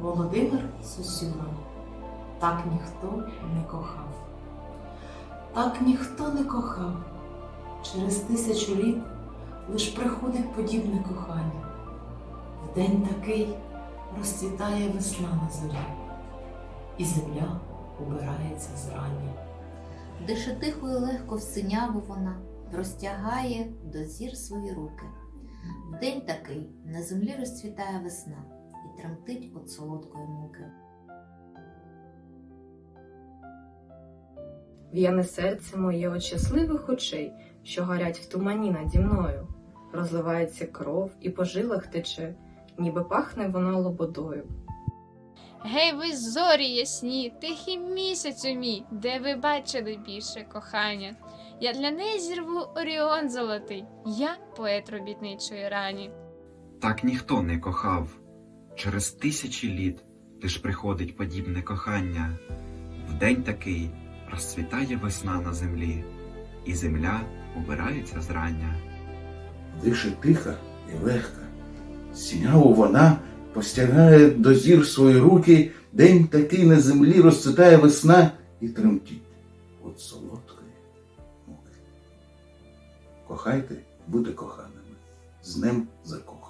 Володимир Сосюра. Так ніхто не кохав. Так ніхто не кохав. Через тисячу літ лиш приходить подібне кохання. В день такий розцвітає весна на зорі, і земля убирається зрання. Дише тихо і легко в синяву вона, розтягає до зір свої руки. В день такий на землі розцвітає весна і тремтить від солодкої муки. В'яне серце моє от щасливих очей, що горять в тумані наді мною. Розливається кров і по жилах тече, ніби пахне вона лободою. Гей, ви зорі ясні, тихий місяцю мій, де ви бачили більше кохання. Я для неї зірву Оріон золотий, я поет робітничої рані. Так ніхто не кохав. Через тисячі літ лиш приходить подібне кохання. В день такий розцвітає весна на землі, і земля убирається зрання. Дише тиха і легка. Сіняву вона постягає до зір свої руки, день такий на землі розцвітає весна і тремтіть от солодкої муки. Кохайте, будьте коханими, з ним закохані.